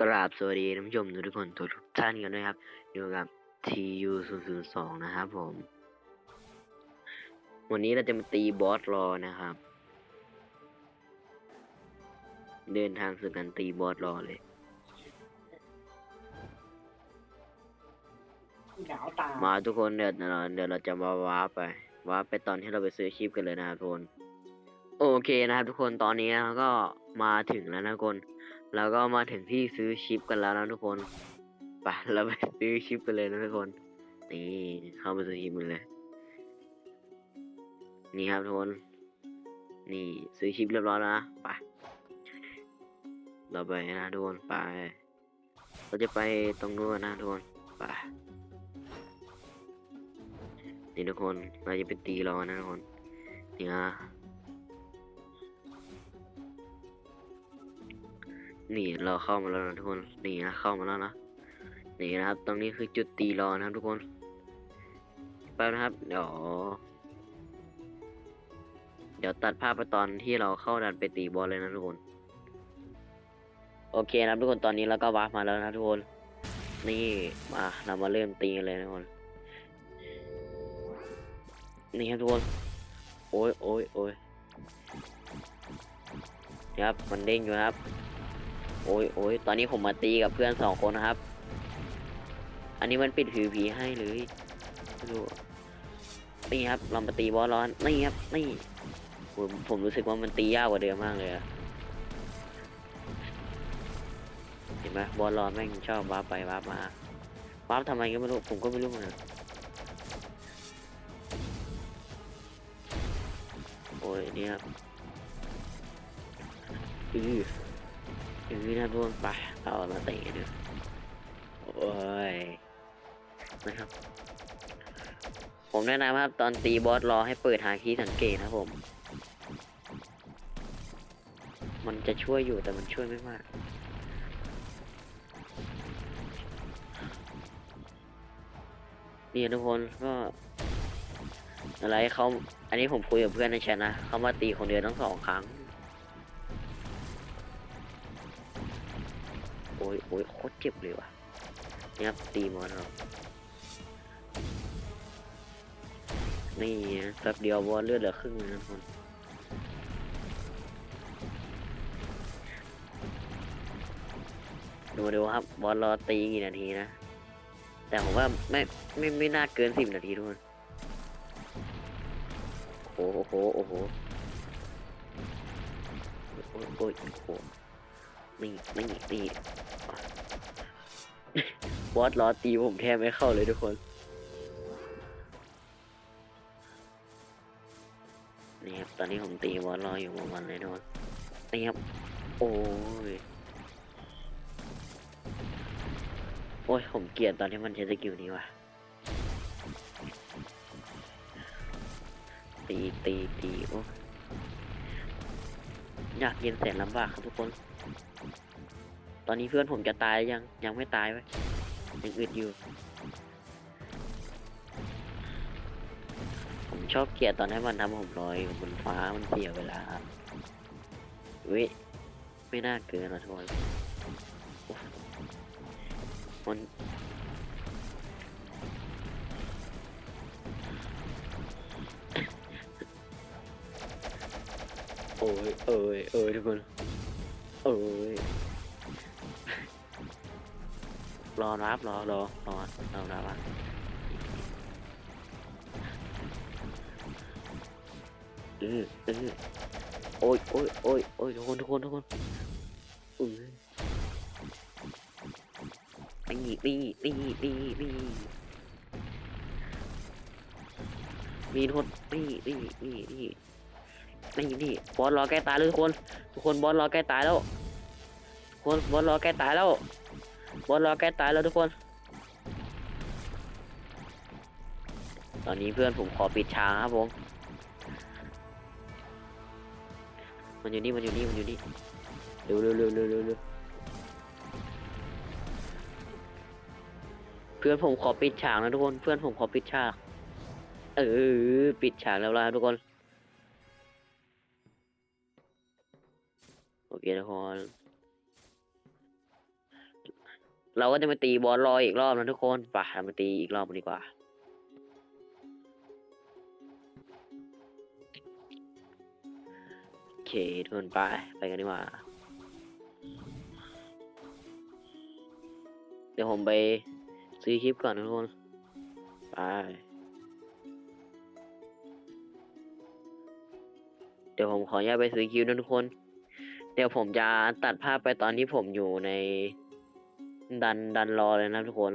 กราบสวัสดีท่านผู้ชมทุกคนทุกท่านกันด้วยครับอยู่กับ TU 0 0 2นะครับผม วันนี้เราจะมาตีบอสรอนะครับ เดินทางสู่การตีบอสรอเลยหนาวตามาทุกคนเดี๋ยวเราเดี๋ยวเราจะมาว้าร์ปไปว้าร์ปไปตอนที่เราไปซื้อชิปกันเลยนะครับทุกคนโอเคนะครับทุกคนตอนนี้เราก็มาถึงแล้วนะทุกคน เราก็มาถึงที่ซื้อชิปกันแล้วนะทุกคนไปเราไปซื้อชิปกันเลยนะทุกคน นี่เข้ามาซื้อชิปกันเลย นี่ครับทุกคน นี่ซื้อชิปเรียบร้อยแล้วนะไปเราไปนะทุกคนไปเราจะไปตรงนู้นนะทุกคนไปนี่ทุกคนเราจะไปตีรอนะทุกคนนี่นะ นี่เราเข้ามาแล้วนะทุกคนนี่นะเข้ามาแล้วนะนี่นะครับ ตรงนี้คือจุดตีรอนะครับทุกคนแป๊บนะครับเดี๋ยวเดี๋ยวตัดภาพไปตอนที่เราเข้าดันไปตีบอลเลยนะทุกคน โอเคนะครับทุกคนตอนนี้เราก็วาร์ปมาแล้วนะทุกคน นี่มาเรามาเริ่มตีกันเลยนะทุกคน นี่ครับทุกคน โอ้ยโอ้ยโอ้ยครับมันเด้งอยู่ครับ โอ้ยโอ้ยตอนนี้ผมมาตีกับเพื่อนสองคนนะครับ อันนี้มันปิดผิวผีให้เลยไม่รู้นี่ครับเรามาตีบอลร้อนนี่ครับนี่ผมผมรู้สึกว่ามันตียากกว่าเดิมมากเลยอะเห็นไหมบอลร้อนแม่งชอบว้าร์ปไปว้าร์ปมาว้าร์ปทำไมก็ไม่รู้ผมก็ไม่รู้เหมือนกันโอ้ยเนี่ยอือ อือนะพวกไปเอามาเตะกันดูโอ้ยนะครับ ผมแนะนำครับตอนตีบอสรอให้เปิดหาคีย์สังเกตนะผม มันจะช่วยอยู่แต่มันช่วยไม่มากนี่ทุกคนก็อะไรเขาอันนี้ผมคุยกับเพื่อนในแชทนะเขามาตีคนเดียวทั้งสองครั้ง อ้ยโอ้ยโคตรเจ็บเลยว่ะนี่ครับตีมอนเรานี่แป๊บเดียวบอลเลือดเหลือครึ่งนึงนะทุกคนดูดูครับบอลรอตีกี่นาทีนะ แต่ผมว่าไม่ไม่ไม่น่าเกินสิบนาทีทุกคนโอ้โหโอ้โหโอ้โอ้ยโอ้โห นี่นี่นี่บอสล้อตีผมแทบไม่เข้าเลยทุกคนนี่ครับตอนนี้ผมตีบอสรออยู่ประมาณเลยทุกคนนี่ครับโอ้ยโอ้ยผมเกลียดตอนที่มันใช้สกิลนี้ว่ะตีตีตีโอ้อยากเย็นแสนลำบากครับทุกคน ตอนนี้เพื่อนผมจะตายยังยังไม่ตายไว้ยยังอึดอยู่ ผมชอบเกลียดตอนให้มันทำผมลอยบนฟ้ามันเสียเวลาเว้ยไม่น่าเกินนะทุกคนมันโอ้ยเอ้ยเอ้ยทุกคน เอ้ยรอรับรอรอรอรอรับเออเออโอ้ยโอ้ยโอ้ยโอ้ยทุกคนทุกคนทุกคนเออนี่นี่นี่นี่นี่มีทุกคนนี่นี่นี่นี่ นี่นี่บอสรอใกล้ตายเลยทุกคน ทุกคนบอสรอใกล้ตายแล้วทุกคนบอสรอใกล้ตายแล้วบอสรอใกล้ตายแล้วทุกคน ตอนนี้เพื่อนผมขอปิดฉากครับผมมันอยู่นี่มันอยู่นี่มันอยู่นี่เร็วเร็วเร็วเร็วเร็วเร็วเพื่อนผมขอปิดฉากนะทุกคน เพื่อนผมขอปิดฉาก เออ ปิดฉากแล้วล่ะทุกคน โอเคทุกคนเราก็จะมาตีบอสรออีกรอบนะทุกคนไปเรามาตีอีกรอบกันดีกว่า โอเคทุกคนไป ไปกันดีกว่า เดี๋ยวผมไปซื้อคลิปก่อนทุกคน ไป เดี๋ยวผมขออนุญาตไปซื้อคลิปนะทุกคน เดี๋ยวผมจะตัดภาพไปตอนที่ผมอยู่ในดันดันรอเลยนะทุกคน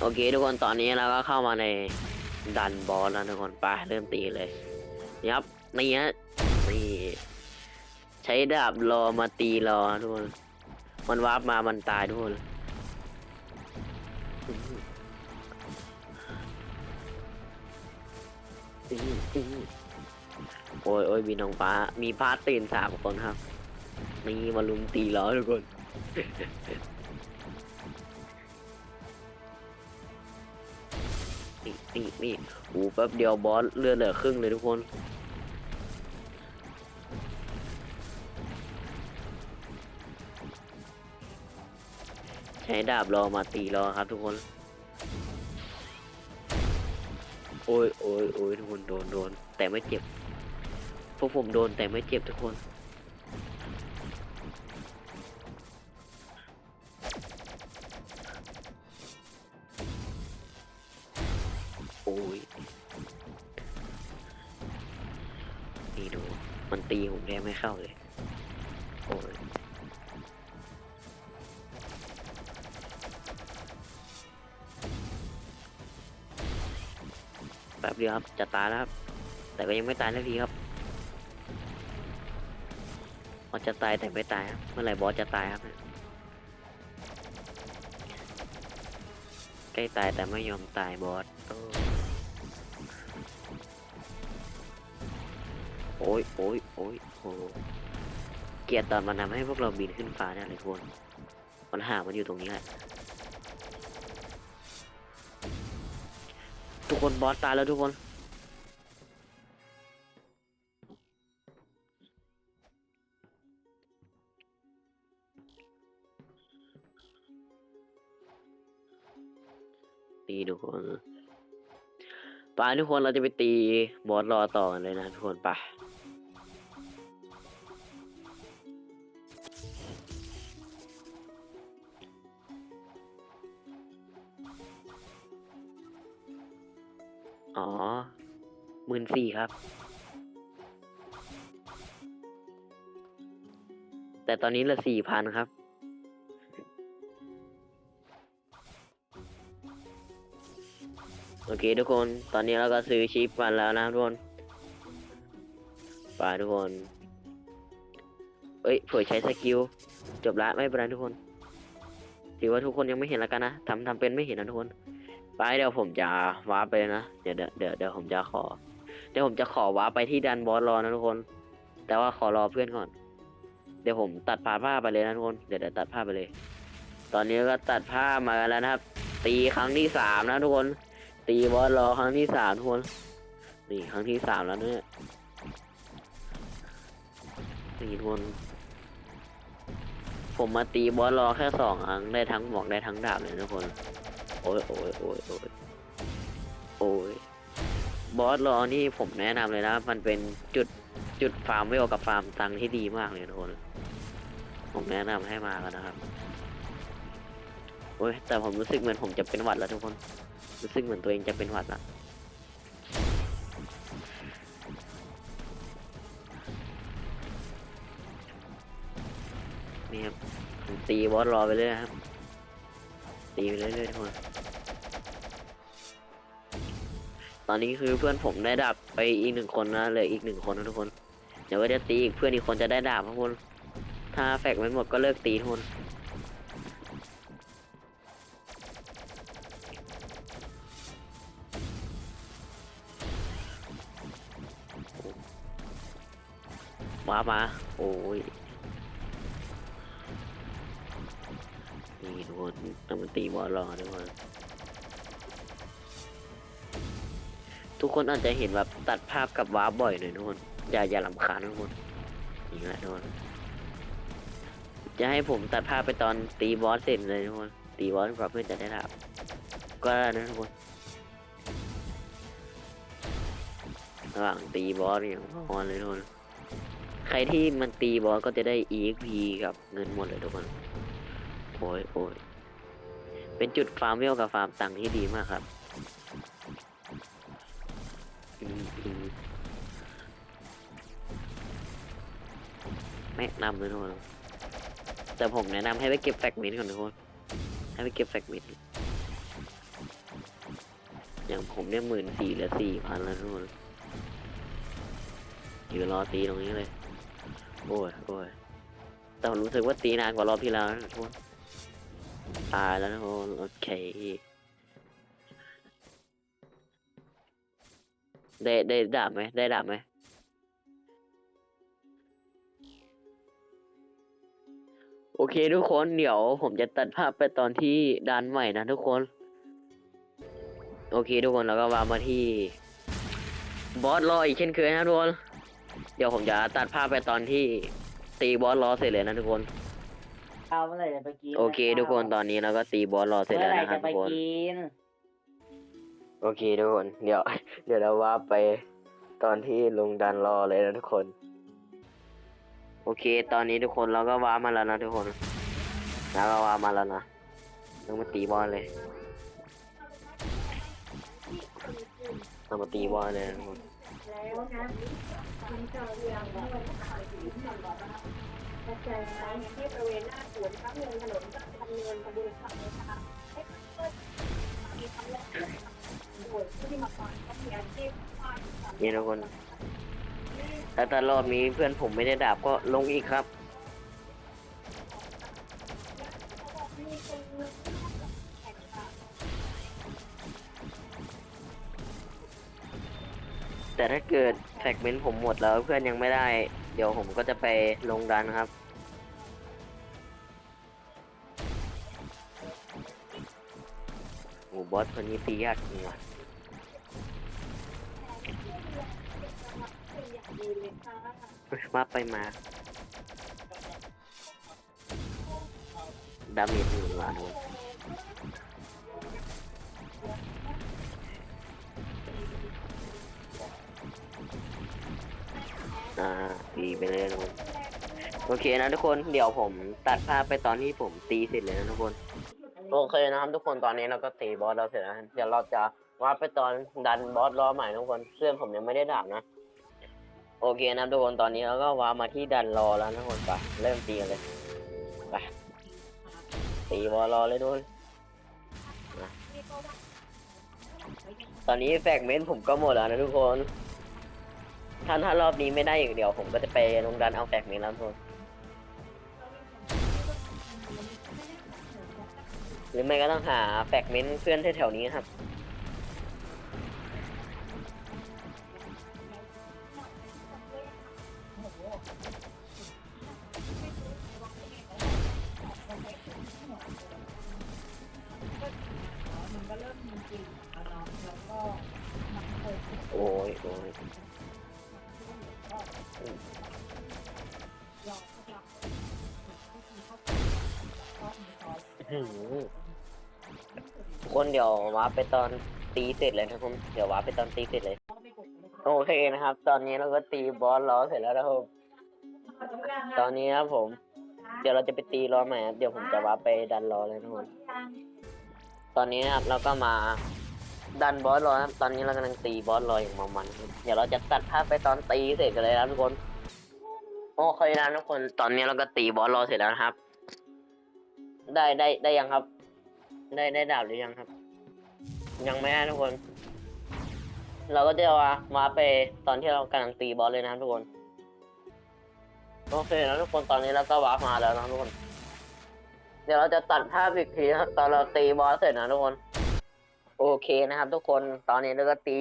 โอเค ทุกคนตอนนี้เราก็เข้ามาในดันบอสแล้วทุกคนไปเริ่มตีเลยนะครับนี่ฮะนี่ใช้ดาบรอมาตีรอทุกคนมันวาร์ปมามันตายทุกคนโอ้ยโอ้ยมีน้องป้า มีพาร์ตตื่นสามคนครับ นี่มาลุมตีล้อทุกคนนี่นี่นี่โอ้แป๊บเดียวบอสเลือดเหลือครึ่งเลยทุกคน ใช้ดาบรอมาตีรอครับทุกคน โอ้ยโอ้ยโอ้ยทุกคนโดนโดนแต่ไม่เจ็บ พวกผมโดนแต่ไม่เจ็บทุกคน โอ้ย นี่ดู มันตีผมแทบไม่เข้าเลย โอ้ยแป๊บเดียวครับ จะตายแล้วครับ แต่ก็ยังไม่ตายสักทีครับ สจะตายแต่ไม่ตายครับ เมื่อไหร่บอสจะตายครับใกล้ตายแต่ไม่ยอมตายบอสโอ้ยโอ้ยโอ้ยโอ้เกียดตอนมันทำให้พวกเราบินขึ้นฟ้าเนี่ยเลยทุกคนปัญหามันอยู่ตรงนี้แหละ ทุกคนบอสตายแล้วทุกคน ตีทุกคนไปทุกคนเราจะไปตีบอสรอต่อกันเลยนะทุกคนไปอ๋อหมื่นสี่ครับ แต่ตอนนี้ละสี่พันครับ โอเคทุกคนตอนนี้เราก็ซื้อชิปมาแล้วนะทุกคนไปทุกคนเอ้ยเผื่อใช้สกิลจบละไม่เป็นไรทุกคนถือว่าทุกคนยังไม่เห็นแล้วกันนะทำทำเป็นไม่เห็นนะทุกคน ไปเดี๋ยวผมจะวาร์ปไปนะเดี๋ยวเดี๋ยวเดี๋ยวผมจะขอ เดี๋ยวผมจะขอวาร์ปไปที่ดันบอสรอนะทุกคน แต่ว่าขอรอเพื่อนก่อน เดี๋ยวผมตัดผ่าผ้าไปเลยนะทุกคนเดี๋ยวเดี๋ยวตัดผ้าไปเลย ตอนนี้ก็ตัดผ้ามากันแล้วนะครับ ตีครั้งที่สามนะทุกคน ตีบอสรอครั้งที่สามทุกคนนี่ครั้งที่สามแล้วเนี่ยนี่ทุกคนผมมาตีบอสรอแค่สองครั้งได้ทั้งหมวกได้ทั้งดาบเลยทุกคน โอ้ยโอ้ยโอ้ยโอ้ยโอ้ยบอสรอนี่ผมแนะนำเลยนะ มันเป็นจุดจุดฟาร์มเวลกับฟาร์มตังที่ดีมากเลยทุกคน ผมแนะนำให้มากันนะครับโอ้ยแต่ผมรู้สึกเหมือนผมจะเป็นหวัดแล้วทุกคน รู้สึกเหมือนตัวเองจะเป็นหวัดละนี่ครับผมตีบอสรอไปเรื่อยครับ ตีไปเรื่อยๆทุกคนตอนนี้คือเพื่อนผมได้ดาบไปอีกหนึ่งคนนะเหลืออีกหนึ่งคนนะทุกคน เดี๋ยวว่าจะตีอีกเพื่อนอีกคนจะได้ดาบทุกคน ถ้าแฟกไม่หมดก็เลิกตีทุกคน มามา โอ้ยนี่ทุกคนต้องมาตีบอลรอทุกคนทุกคนอาจจะเห็นแบบตัดภาพกับว้าบ่อยหน่อยทุกคนอย่าอย่าลำคาญทุกคนนี่แหละทุกคนจะให้ผมตัดภาพไปตอนตีบอสเสร็จเลยทุกคนตีบอสกว่าเพื่อนจะได้ดาบก็ได้นะทุกคนระหว่างตีบอสอย่างพอเลยทุกคน ใครที่มันตีบอสก็จะได้ EXP กับเงินหมดเลยทุกคนโอ้ยโอ้ยเป็นจุดฟาร์มเวลกับฟาร์มตังค์ที่ดีมากครับอือแนะนำเลยทุกคนแต่ผมแนะนำให้ไปเก็บแฟกเมนก่อนทุกคนให้ไปเก็บแฟกเมนอย่างผมเนี่ยหมื่นสี่เหลือสี่พันแล้วทุกคนอยู่รอตีตรงนี้เลย โอ้ยโอ้ยแต่ผมรู้สึกว่าตีนานกว่ารอบที่แล้วนะทุกคนตายแล้วนะทุกคนโอเคได้ได้ดาบไหมได้ดาบไหมโอเคทุกคนเดี๋ยวผมจะตัดภาพไปตอนที่ดันใหม่นะทุกคน โอเคทุกคนแล้วก็วางมาที่ บอสรออีกเช่นเคยนะทุกคน เดี๋ยวผมจะตัดภาพไปตอนที่ตีบอสรอเสร็จเลยนะทุกคน เอาเมื่อไหร่จะไปกินโอเค ทุกคนตอนนี้เราก็ตีบอสรอเสร็จเมื่แล้อวไหร่นะครัจะบไปทุกคน กิน โอเคทุกคน เดี๋ยว เดี๋ยวเราว่าไปตอนที่ลุงดันรอเลยนะทุกคน โอเค ตอนนี้ทุกคนเราก็ว้ามาแล้วนะทุกคนแล้วก็ว้ามาแล้วนะต้องมาตีบอลเลยต้องมาตีบอลเลยนะทุกคน แล้วนะคุณจะเรียงว่าวันขายถึงที่หนึ่งบอกนะคะกระจายไปที่บริเวณหน้าสวนครับเนินถนนก็ดำเนินกระบวนการนะคะให้เพื่อนมีคำแรกโดยผู้ที่มาฟังก็มีอาชีพฟาดนี่ทุกคนถ้าตารอบนี้เพื่อนผมไม่ได้ดาบก็ลงอีกครับ แต่ถ้าเกิดแฟกเมนต์ผมหมดแล้วเพื่อนยังไม่ได้ เดี๋ยวผมก็จะไปลงดันครับ โอ้บอสคนนี้ตียากจริงว่ะดีเลยค่ะมาไปมาดาเมจหนึ่งล้าน อ่าตีไปเลยนะทุกคนโอเคนะทุกคนเดี๋ยวผมตัดภาพไปตอนที่ผมตีเสร็จเลยนะทุกคนโอเคนะครับทุกคนตอนนี้เราก็ตีบอสเราเสร็จแล้วเดี๋ยวเราจะว่าไปตอนดันบอสรอใหม่ทุกคนเพื่อนผมยังไม่ได้ดาบนะโอเคนะทุกคนตอนนี้เราก็ว้ามาที่ดันรอแล้วทุกคนไปเริ่มตีกันเลยไปตีบอลรอเลยทุกคนตอนนี้แฟกเมนต์ผมก็หมดแล้วนะทุกคน ถ้าถ้ารอบนี้ไม่ได้อย่างเดียว ผมก็จะไปลงดันเอาแฟกเมนต์แล้วทุกคนหรือไม่ก็ต้องหาแฟกเมนต์เพื่อนแถวๆนี้ครับ อื้อหือทุกคนเดี๋ยวว้าร์ปไปตอนตีเสร็จเลยนะครับผมเดี๋ยวว้าร์ปไปตอนตีเสร็จเลย โอเคนะครับ ตอนนี้เราก็ตีบอสล้อเสร็จแล้วนะครับ ตอนนี้ครับผม เดี๋ยวเราจะไปตีล้อใหม่ครับเดี๋ยวผมจะว้าร์ปไปดันล้อเลยนะทุกคนตอนนี้นะครับเราก็มา ดันบอสรอครับตอนนี้เรากำลังตีบอสรออย่างมามันครับเดี๋ยวเราจะตัดภาพไปตอนตีเสร็จกันเลยนะทุกคนโอเคนะทุกคนตอนนี้เราก็ตีบอสรอเสร็จแล้วนะครับ ได้ได้ได้ยังครับ ได้ได้ดาบหรือยังครับ ยังไม่ได้ทุกคน เราก็จะว่ามาไปตอนที่เรากำลังตีบอสเลยนะทุกคนโอเคนะทุกคนตอนนี้เราก็วาร์ปมาแล้วนะทุกคน เดี๋ยวเราจะตัดภาพอีกทีนะตอนเราตีบอสเสร็จนะทุกคน โอเคนะครับ ทุกคนตอนนี้เราก็ตี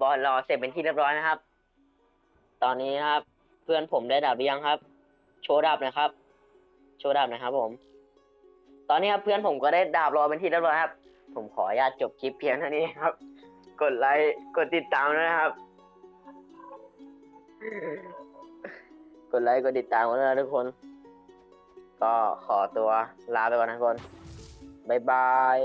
บอลรอเสร็จเป็นที่เรียบร้อยนะครับ ตอนนี้นะครับ เพื่อนผมได้ดาบหรือยังครับ โชว์ดาบนะครับ โชว์ดาบนะครับ ผม ตอนนี้ครับเพื่อนผมก็ได้ดาบรอเป็นที่เรียบร้อยครับ ผมขออนุญาตจบคลิปเพียงเท่านี้ครับ กดไลค์กดติดตามด้วยนะครับ กดไลค์กดติดตามกันนะทุกคน ก็ขอตัวลาไปก่อนนะทุกคนบ๊ายบาย